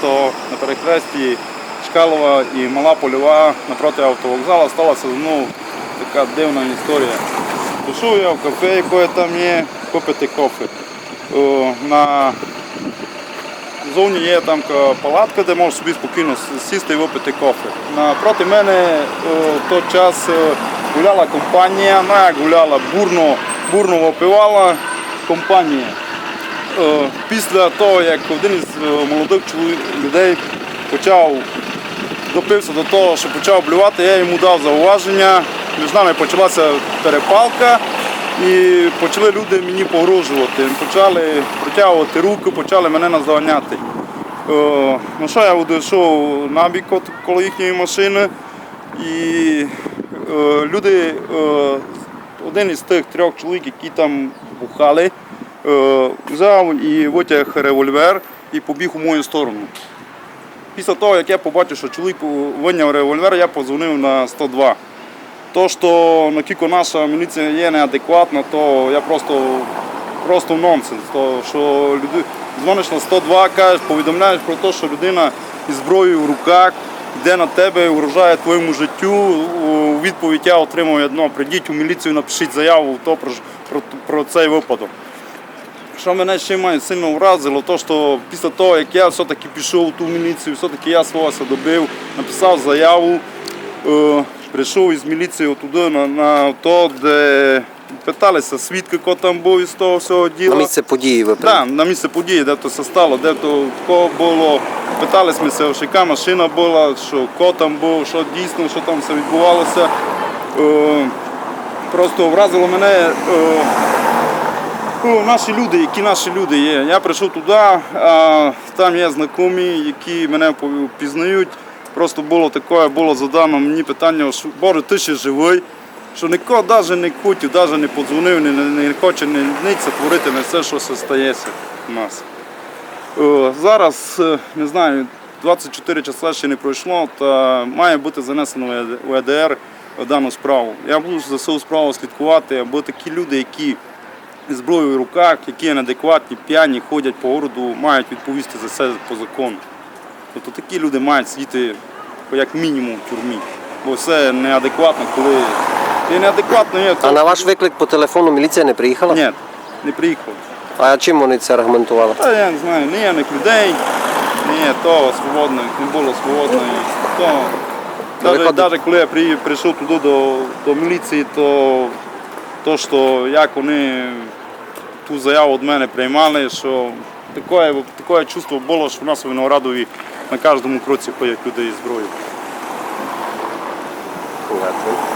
то на перехресті Чкалова і Мала Польова напроти автовокзалу сталася ну, така дивна історія. Пішов я в кафе, яке там є, купити кофе. На Зовні є там палатка, де можеш собі спокійно сісти і випити кофе. Напроти мене в той час е, гуляла компанія, як гуляла, бурно, бурно випивала компанія. Е, Після того, як один із е, молодих людей почав допився до того, що почав блювати, я йому дав зауваження. Між нами почалася перепалка і почали люди мені погрожувати. Почали протягувати руки, почали мене наздоганяти. Е, Ну що я одійшов набік коло їхньої машини і люди, один із тих трьох чоловік, які там бухали, взяв і витяг револьвер і побіг у мою сторону. Після того, як я побачив, що чоловік виняв револьвер, я подзвонив на 102. То, що наскільки наша міліція є неадекватна, то я просто, просто нонсенс. То, що люди, дзвониш на 102, кажеш, повідомляєш про те, що людина із зброєю в руках йде на тебе, угрожає твоєму життю. У відповідь я отримав одно, прийдіть у міліцію, напишіть заяву то, про, про, про цей випадок. Що мене ще має сильно вразило, то що після того, як я все-таки пішов у ту міліцію, все-таки я свого добив, написав заяву, е, прийшов із міліцією туди на, на то, де питалися свідки, хто там був із того всього діла. На місце події ви Да, на місце події, де то все стало, де то кого було. Питались ми се, що яка машина була, що хто там був, що дійсно, що там все відбувалося. Е, просто вразило мене. Е, наші люди, які наші люди є. Я прийшов туди, а там є знайомі, які мене пізнають. Просто було таке, було задано мені питання, що Боже, ти ще живий, що нікого навіть не хотів, навіть не подзвонив, не, не, не хоче ні, ниця творити на все, що стається у нас. О, зараз, е, не знаю, 24 часа ще не пройшло, та має бути занесено в ЕДР дану справу. Я буду за цю справу слідкувати, або такі люди, які зброєю в руках, які неадекватні, п'яні, ходять по городу, мають відповісти за це по закону. Тобто такі люди мають сидіти як мінімум в тюрмі. Бо все неадекватно, коли ти неадекватно є, А на ваш виклик по телефону міліція не приїхала? ні, не приїхав. А чим вони це аргументували? Та я не знаю, ніяких людей, ні, то свободно, не було свободно. То, навіть, навіть коли я при- прийшов туди до, до міліції, то, то що як вони ту заяву від мене приймали, що таке, таке чувство було, що в нас у Виноградові на кожному кроці ходять люди із зброєю.